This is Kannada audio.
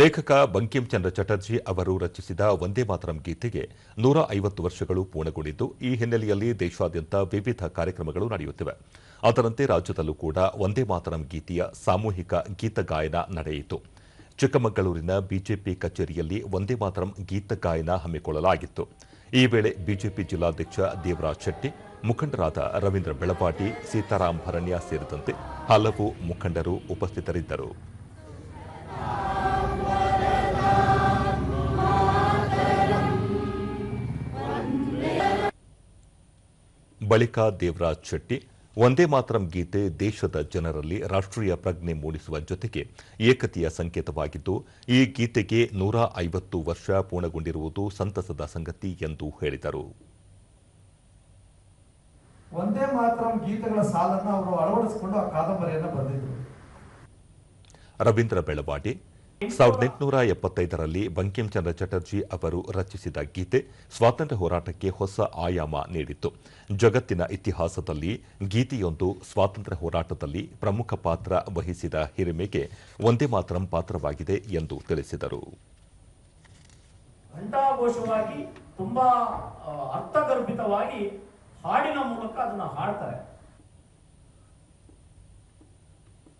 ಲೇಖಕ ಬಂಕಿಂಚಂದ್ರ ಚಟರ್ಜಿ ಅವರು ರಚಿಸಿದ ವಂದೇ ಮಾತರಂ ಗೀತೆಗೆ ನೂರ ಐವತ್ತು ವರ್ಷಗಳು ಪೂರ್ಣಗೊಂಡಿದ್ದು, ಈ ಹಿನ್ನೆಲೆಯಲ್ಲಿ ದೇಶಾದ್ಯಂತ ವಿವಿಧ ಕಾರ್ಯಕ್ರಮಗಳು ನಡೆಯುತ್ತಿವೆ. ಅದರಂತೆ ರಾಜ್ಯದಲ್ಲೂ ಕೂಡ ವಂದೇ ಮಾತರಂ ಗೀತೆಯ ಸಾಮೂಹಿಕ ಗೀತಗಾಯನ ನಡೆಯಿತು. ಚಿಕ್ಕಮಗಳೂರಿನ ಬಿಜೆಪಿ ಕಚೇರಿಯಲ್ಲಿ ವಂದೇ ಮಾತರಂ ಗೀತಗಾಯನ ಹಮ್ಮಿಕೊಳ್ಳಲಾಗಿತ್ತು. ಈ ವೇಳೆ ಬಿಜೆಪಿ ಜಿಲ್ಲಾಧ್ಯಕ್ಷ ದೇವರಾಜ್ ಶೆಟ್ಟಿ, ಮುಖಂಡರಾದ ರವೀಂದ್ರ ಬೆಳಪಾಟಿ ಸೀತಾರಾಮ್ ಭರಣ್ಯ ಸೇರಿದಂತೆ ಹಲವು ಮುಖಂಡರು ಉಪಸ್ಥಿತರಿದ್ದರು. ಬಳಿಕ ದೇವರಾಜ್ ಶೆಟ್ಟಿ ಒಂದೇ ಮಾತರಂ ಗೀತೆ ದೇಶದ ಜನರಲ್ಲಿ ರಾಷ್ಟ್ರೀಯ ಪ್ರಜ್ಞೆ ಮೂಡಿಸುವ ಜೊತೆಗೆ ಏಕತೆಯ ಸಂಕೇತವಾಗಿದ್ದು ಈ ಗೀತೆಗೆ ನೂರ ಐವತ್ತು ವರ್ಷ ಪೂರ್ಣಗೊಂಡಿರುವುದು ಸಂತಸದ ಸಂಗತಿ ಎಂದು ಹೇಳಿದರು. ಒಂದೇ ಮಾತರಂ ಗೀತೆಗಳ ಸಾಲನ್ನ ಅವರು ಅಳವಡಿಸಿಕೊಂಡು ಆ ಕಾದಂಬರಿಯನ್ನ ರವೀಂದ್ರ ಬೆಳವಾಡಿ ಸಾವಿರದ ಎಂಟುನೂರ ಎಪ್ಪತ್ತೈದರಲ್ಲಿ ಬಂಕಿಂಚಂದ್ರ ಚಟರ್ಜಿ ಅವರು ರಚಿಸಿದ ಗೀತೆ ಸ್ವಾತಂತ್ರ್ಯ ಹೋರಾಟಕ್ಕೆ ಹೊಸ ಆಯಾಮ ನೀಡಿತ್ತು. ಜಗತ್ತಿನ ಇತಿಹಾಸದಲ್ಲಿ ಗೀತೆಯೊಂದು ಸ್ವಾತಂತ್ರ್ಯ ಹೋರಾಟದಲ್ಲಿ ಪ್ರಮುಖ ಪಾತ್ರ ವಹಿಸಿದ ಹಿರಿಮೆಗೆ ಒಂದೇ ಮಾತ್ರ ಪಾತ್ರವಾಗಿದೆ ಎಂದು ತಿಳಿಸಿದರು. ತುಂಬಾ ಅರ್ಥಗರ್ಭಿತವಾಗಿ ಹಾಡಿನ ಮೂಲಕ ಅದನ್ನು ಹಾಡ್ತಾರೆ.